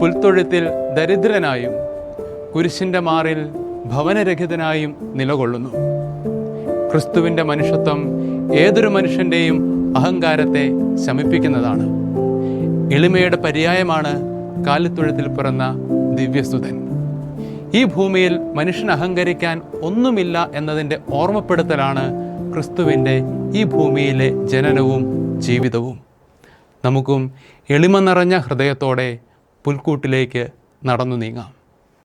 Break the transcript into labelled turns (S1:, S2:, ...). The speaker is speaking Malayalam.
S1: പുൽത്തൊഴുത്തിൽ ദരിദ്രനായും കുരിശിന്റെ മാറിൽ ഭവനരഹിതനായും നിലകൊള്ളുന്നു. ക്രിസ്തുവിന്റെ മനുഷ്യത്വം ഏതൊരു മനുഷ്യന്റെയും അഹങ്കാരത്തെ ശമിപ്പിക്കുന്നതാണ്. എളിമയുടെ പര്യായമാണ് കാലിത്തൊഴുത്തിൽ പിറന്ന ദിവ്യസുതൻ ഈ ഭൂമിയിൽ മനുഷ്യൻ അഹങ്കരിക്കാൻ ഒന്നുമില്ല എന്നതിന്റെ ഓർമ്മപ്പെടുത്തലാണ് ക്രിസ്തുവിന്റെ ഈ ഭൂമിയിലെ ജനനവും ജീവിതവും. നമുക്കും എളിമ നിറഞ്ഞ ഹൃദയത്തോടെ പുൽക്കൂട്ടിലേക്ക് നടന്നു നീങ്ങാം.